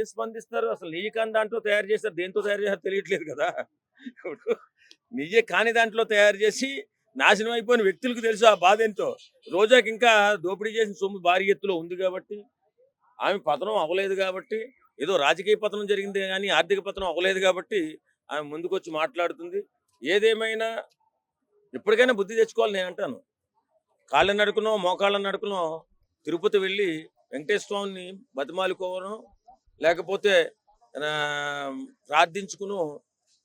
ఏం స్పందిస్తారు అసలు నెయ్యి కాని దాంట్లో తయారు చేస్తారు దేంతో తయారు చేస్తారు తెలియట్లేదు కదా. ఇప్పుడు నెయ్యి కాని దాంట్లో తయారు చేసి నాశనం అయిపోయిన వ్యక్తులకు తెలుసు ఆ బాధ ఏంటో. రోజాకి ఇంకా దోపిడీ చేసిన సొమ్ము భారీ ఎత్తులో ఉంది కాబట్టి ఆమె పతనం అవ్వలేదు కాబట్టి ఏదో రాజకీయ పతనం జరిగింది కానీ ఆర్థిక పతనం అవ్వలేదు కాబట్టి ఆమె ముందుకొచ్చి మాట్లాడుతుంది. ఏదేమైనా ఎప్పటికైనా బుద్ధి తెచ్చుకోవాలి నేను అంటాను. కాళ్ళ నడుకునో మోకాళ్ళ నడుకునో తిరుపతి వెళ్ళి వెంకటేశ్వర స్వామిని బతిమాలుకోవడం లేకపోతే ప్రార్థించుకును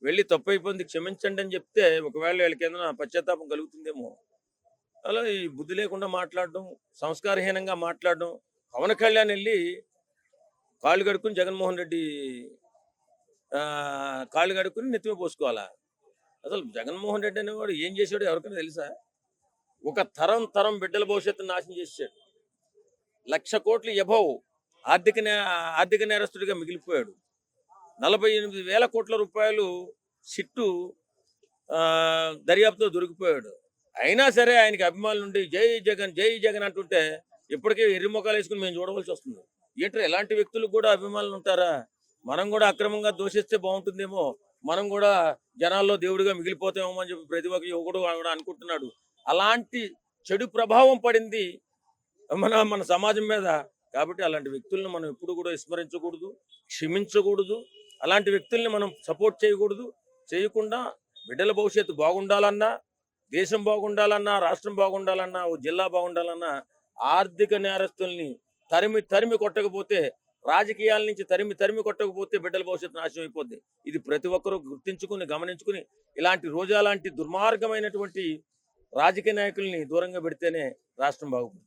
వెళ్ళి తప్పు అయిపోయింది క్షమించండి అని చెప్తే ఒకవేళ వీళ్ళకి ఏదైనా పశ్చాత్తాపం కలుగుతుందేమో. అలా ఈ బుద్ధి లేకుండా మాట్లాడడం సంస్కారహీనంగా మాట్లాడడం పవన్ కళ్యాణ్ వెళ్ళి కాళ్ళు కడుక్కుని జగన్మోహన్ రెడ్డి కాళ్ళు కడుక్కుని నెత్తిమే పోసుకోవాలా? అసలు జగన్మోహన్ రెడ్డి అనేవాడు ఏం చేశాడో ఎవరికైనా తెలుసా? ఒక తరం తరం బిడ్డల భవిష్యత్తు నాశనం చేసాడు లక్ష కోట్లు ఎబవ్. ఆర్థిక నే ఆర్థిక నేరస్తుడిగా మిగిలిపోయాడు. నలభై ఎనిమిది వేల కోట్ల రూపాయలు సిట్టు దర్యాప్తులో దొరికిపోయాడు. అయినా సరే ఆయనకి అభిమానులు ఉండి జై జగన్ జై జగన్ అంటుంటే ఇప్పటికే ఎర్రి వేసుకుని మేము చూడవలసి వస్తుంది. ఏంటో ఎలాంటి వ్యక్తులు కూడా అభిమానులు ఉంటారా? మనం కూడా అక్రమంగా దోషిస్తే బాగుంటుందేమో. మనం కూడా జనాల్లో దేవుడిగా మిగిలిపోతామేమో అని చెప్పి ప్రతి ఒక్క యువకుడు కూడా అనుకుంటున్నాడు. అలాంటి చెడు ప్రభావం పడింది మన మన సమాజం మీద కాబట్టి అలాంటి వ్యక్తులను మనం ఎప్పుడు కూడా విస్మరించకూడదు క్షమించకూడదు. అలాంటి వ్యక్తుల్ని మనం సపోర్ట్ చేయకూడదు. చేయకుండా బిడ్డల భవిష్యత్తు బాగుండాలన్నా దేశం బాగుండాలన్నా రాష్ట్రం బాగుండాలన్నా ఓ జిల్లా బాగుండాలన్నా ఆర్థిక నేరస్తుల్ని తరిమి తరిమి కొట్టకపోతే రాజకీయాల నుంచి తరిమి తరిమి కొట్టకపోతే బిడ్డల భవిష్యత్తు నాశనం అయిపోద్ది. ఇది ప్రతి ఒక్కరూ గుర్తించుకుని గమనించుకుని ఇలాంటి రోజా లాంటి దుర్మార్గమైనటువంటి రాజకీయ నాయకుల్ని దూరంగా పెడితేనే రాష్ట్రం బాగుపడుతుంది.